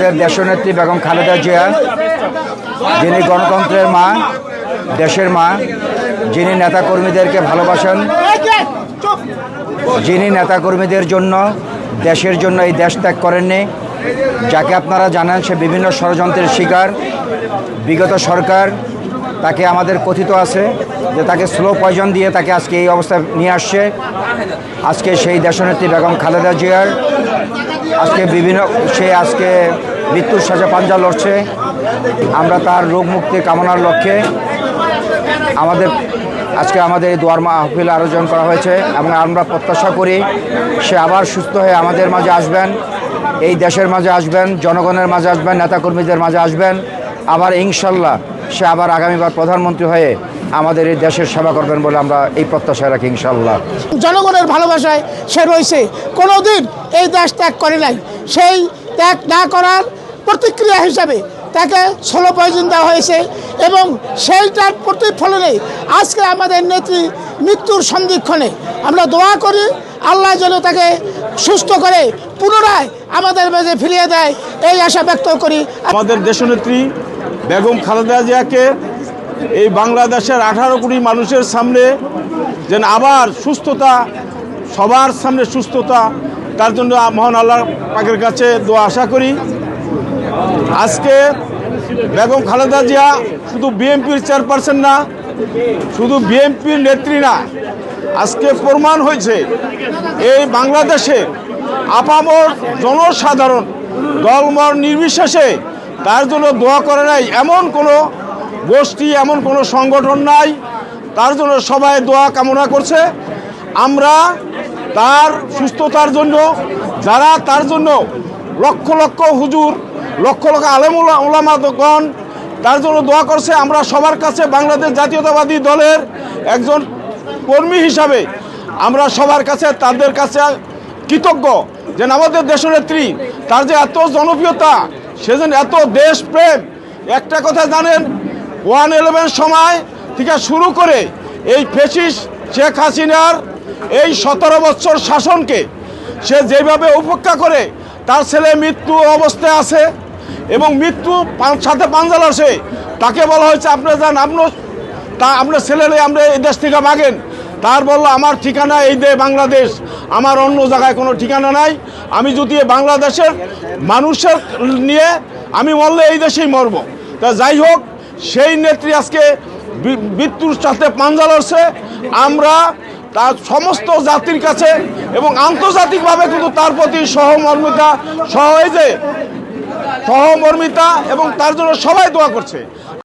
আমাদের দেশনেত্রী বেগম খালেদা জিয়া, যিনি গণতন্ত্রের মা, দেশের মা, যিনি নেতাকর্মীদেরকে ভালোবাসেন, যিনি নেতাকর্মীদের জন্য, দেশের জন্য এই দেশ ত্যাগ করেননি, যাকে আপনারা জানেন সে বিভিন্ন ষড়যন্ত্রের শিকার, বিগত সরকার তাকে আমাদের কথিত আছে যে তাকে স্লো পয়জন দিয়ে তাকে আজকে এই অবস্থায় নিয়ে আসছে। আজকে সেই দেশনেত্রী বেগম খালেদা জিয়ার, আজকে বিভিন্ন, সে আজকে মৃত্যুর সাজা পাঞ্জা লড়ছে। আমরা তার রোগ মুক্তি কামনার লক্ষ্যে আমাদের, আজকে আমাদের এই দোয়ার মাহফিল আয়োজন করা হয়েছে এবং আমরা প্রত্যাশা করি সে আবার সুস্থ হয়ে আমাদের মাঝে আসবেন, এই দেশের মাঝে আসবেন, জনগণের মাঝে আসবেন, নেতাকর্মীদের মাঝে আসবেন। আবার ইনশাল্লাহ সে আবার আগামীবার প্রধানমন্ত্রী হয়ে আমাদের এই দেশের সেবা করবেন বলে আমরা এই প্রত্যাশায় রাখি ইনশাল্লাহ। জনগণের ভালোবাসায় সে রয়েছে। কোনোদিন এই দেশ ত্যাগ করে নাই। সেই ত্যাগ না করার প্রতিক্রিয়া হিসাবে তাকে ষোলো পয়জন দেওয়া হয়েছে এবং সেইটার প্রতিফলনে আজকে আমাদের নেত্রী মৃত্যুর সন্ধিক্ষণে আমরা দোয়া করি, আল্লাহ যেন তাকে সুস্থ করে পুনরায় আমাদের মাঝে ফিরিয়ে দেয়, এই আশা ব্যক্ত করি। আমাদের দেশনেত্রী বেগম খালেদা জিয়াকে এই বাংলাদেশের আঠারো কোটি মানুষের সামনে যেন আবার সুস্থতা, সবার সামনে সুস্থতা, তার জন্য মহান আল্লাহ পাকের কাছে দোয়া আশা করি। আজকে বেগম খালেদা জিয়া শুধু বিএনপির চেয়ারপারসন না, শুধু বিএনপির নেত্রী না, আজকে প্রমাণ হয়েছে এই বাংলাদেশে আপামর জনসাধারণ দলমর নির্বিশেষে তার জন্য দোয়া করে নাই। এমন কোনো গোষ্ঠী, এমন কোনো সংগঠন নাই। তার জন্য সবাই দোয়া কামনা করছে। আমরা তার সুস্থতার জন্য, যারা তার জন্য লক্ষ লক্ষ হুজুর লক্ষ লক্ষ আলেম ওলামাগণ তার জন্য দোয়া করছে। আমরা সবার কাছে বাংলাদেশ জাতীয়তাবাদী দলের একজন কর্মী হিসাবে আমরা সবার কাছে, তাদের কাছে কৃতজ্ঞ যে আমাদের দেশনেত্রী তার যে এত জনপ্রিয়তা, সে যেন এত দেশপ্রেম। একটা কথা জানেন, ওয়ান ইলেভেন সময় থেকে শুরু করে এই ফেসিস শেখ হাসিনার এই সতেরো বছর শাসনকে সে যেভাবে উপেক্ষা করে তার ছেলে মৃত্যু অবস্থায় আছে এবং মৃত্যু সাথে পাঞ্জাল আসে তাকে বলা হয়েছে, আপনি যান আপনার তা আপনার ছেলেরে আমরা এই দেশ থেকে মাগেন তার বলল, আমার ঠিকানা এই দে বাংলাদেশ। আমার অন্য জায়গায় কোনো ঠিকানা নাই। আমি যদি বাংলাদেশের মানুষের নিয়ে আমি মরলে এই দেশেই মরব। তা যাই হোক, সেই নেত্রী আজকে মৃত্যুর সাথে পাঞ্জা লড়ছে আমরা তার সমস্ত জাতির কাছে এবং আন্তর্জাতিকভাবে কিন্তু তার প্রতি সহমর্মিতা সহ যে সহমর্মিতা এবং তার জন্য সবাই দোয়া করছে।